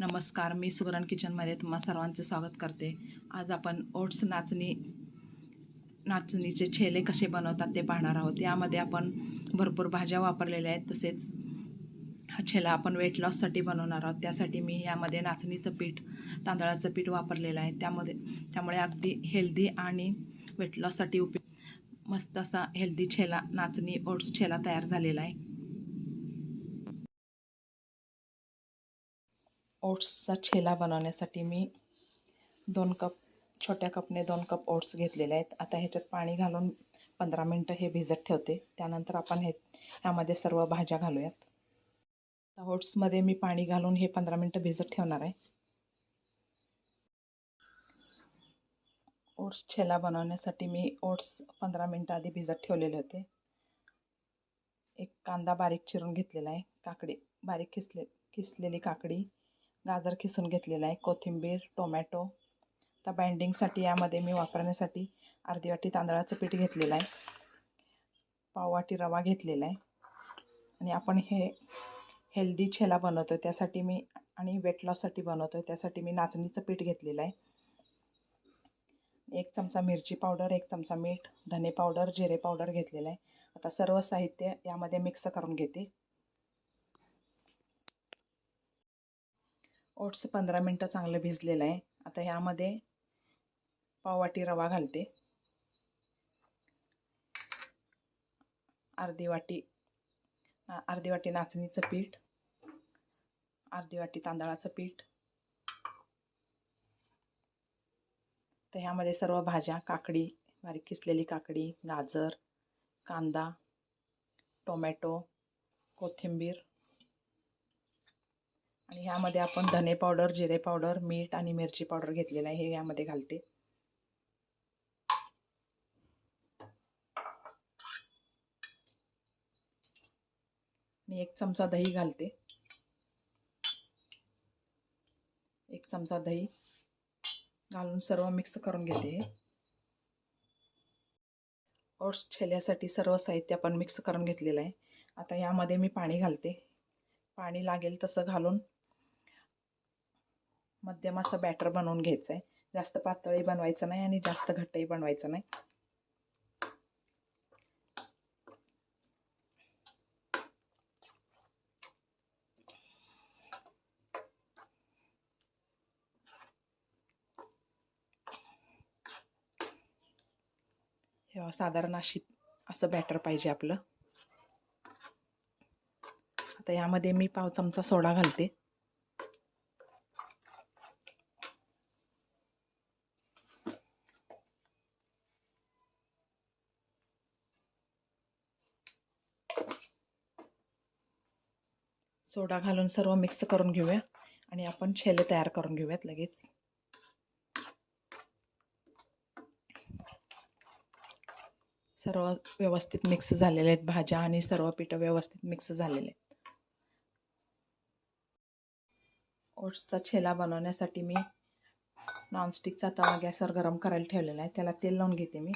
नमस्कार मी सुगरण किचनमध्ये तुम्हा सर्वांचे स्वागत करते. आज आपण ओट्स नाचणी नाचणीचे छेले कसे बनवतात ते पाहणार आहोत. यामध्ये आपण भरपूर भाज्या वापरलेल्या आहेत तसेच हा छेला आपण वेट लॉससाठी बनवणार आहोत. त्यासाठी मी यामध्ये नाचणीचं पीठ तांदळाचं पीठ वापरलेलं आहे. त्यामध्ये त्यामुळे अगदी हेल्दी आणि वेट लॉससाठी उपयोग मस्त असा हेल्दी छेला नाचणी ओट्स छेला तयार झालेला आहे. ओट्सचा छेला बनवण्यासाठी मी दोन कप छोट्या कपने दोन कप ओट्स घेतलेले आहेत. आता ह्याच्यात पाणी घालून पंधरा मिनटं हे भिजत ठेवते. त्यानंतर आपण हे ह्यामध्ये सर्व भाज्या घालूयात. आता ओट्समध्ये मी पाणी घालून हे पंधरा मिनटं भिजत ठेवणार आहे. ओट्स छेला बनवण्यासाठी मी ओट्स पंधरा मिनटं आधी भिजत ठेवलेले होते. एक कांदा बारीक चिरून घेतलेला आहे. काकडी बारीक किसले किसलेली काकडी. गाजर किसून घेतलेला आहे कोथिंबीर टोमॅटो. आता बाइंडिंगसाठी यामध्ये मी वापरण्यासाठी अर्धी वाटी तांदळाचं पीठ घेतलेलं आहे. पाववाटी रवा घेतलेला आहे. आणि आपण हे हेल्दी छेला बनवतो आहे त्यासाठी मी आणि वेट लॉससाठी बनवतो आहे त्यासाठी मी नाचणीचं पीठ घेतलेलं आहे. एक चमचा मिरची पावडर एक चमचा मीठ धने पावडर जिरे पावडर घेतलेलं आहे. आता सर्व साहित्य यामध्ये मिक्स करून घेते. ओट्स पंधरा मिनटं चांगलं भिजलेलं आहे. आता ह्यामध्ये पाववाटी रवा घालते. अर्धी वाटी अर्धी वाटी नाचणीचं पीठ अर्धी वाटी तांदळाचं पीठ. तर ह्यामध्ये सर्व भाज्या काकडी बारीक किसलेली काकडी गाजर कांदा टोमॅटो कोथिंबीर आणि ह्यामध्ये आपण धने पावडर जिरे पावडर मीठ आणि मिरची पावडर घेतलेलं आहे. हे यामध्ये घालते. मी एक चमचा दही घालते. एक चमचा दही घालून सर्व मिक्स करून घेते. ओट्स छेल्यासाठी सर्व साहित्य आपण मिक्स करून घेतलेलं आहे. आता यामध्ये मी पाणी घालते. पाणी लागेल तसं घालून मध्यम असं बॅटर बनवून घ्यायचं आहे जास्त पातळी बनवायचं नाही आणि जास्त घट्टही बनवायचं नाही. साधारण अशी असं बॅटर पाहिजे आपलं. आता यामध्ये मी पाव चमचा सोडा घालते. सोडा घालून सर्व मिक्स करून घेऊया आणि आपण छेले तयार करून घेऊयात लगेच. सर्व व्यवस्थित मिक्स झालेले आहेत भाज्या आणि सर्व पिठं व्यवस्थित मिक्स झालेले आहेत. ओट्सचा छेला बनवण्यासाठी मी नॉनस्टिकचा तवा गॅसवर गरम करायला ठेवलेला आहे. त्याला तेल लावून घेते मी.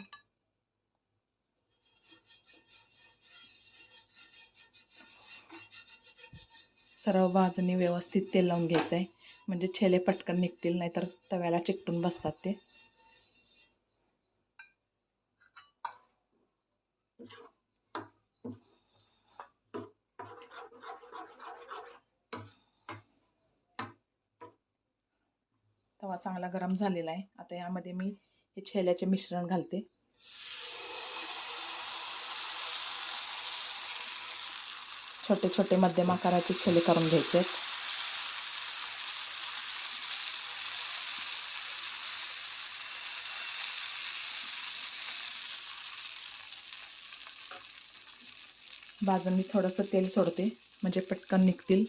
सर्व बाजूनी व्यवस्थित तेल लावून घ्यायचं आहे म्हणजे छेले पटकन निघतील नाहीतर तव्याला चिकटून बसतात ते. तवा चांगला गरम झालेला आहे. आता यामध्ये मी हे छेल्याचे मिश्रण घालते. छोटे छोटे मध्यम आकाराचे छेले करून घ्यायचे आहेत बाजूंनी थोडंसं तेल सोडते म्हणजे पटकन निघतील.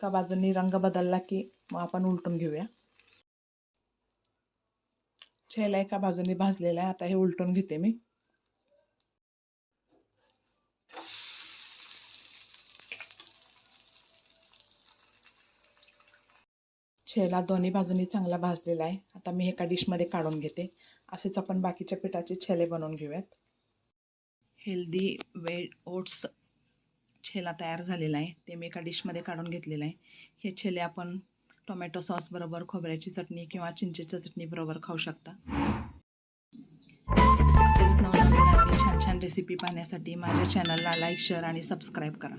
का बाजूंनी रंग बदलला की मग आपण उलटून घेऊया. छेला एका बाजूने भाजलेला आहे. आता हे उलटून घेते मी. छेला दोन्ही बाजूनी चांगला भाजलेला आहे. आता मी एका डिशमध्ये काढून घेते. असेच आपण बाकीच्या पिठाचे छेले बनवून घेऊयात. हेल्दी वेड ओट्स छेला तयार झालेला आहे. ते मी एका डिशमध्ये काढून घेतलेलं आहे. हे छेले आपण टोमॅटो सॉसबरोबर खोबऱ्याची चटणी किंवा चिंचेच्या चटणीबरोबर खाऊ शकता. असेच नवनवीन छान छान रेसिपी पाहण्यासाठी माझ्या चॅनलला लाईक शेअर आणि सबस्क्राईब करा.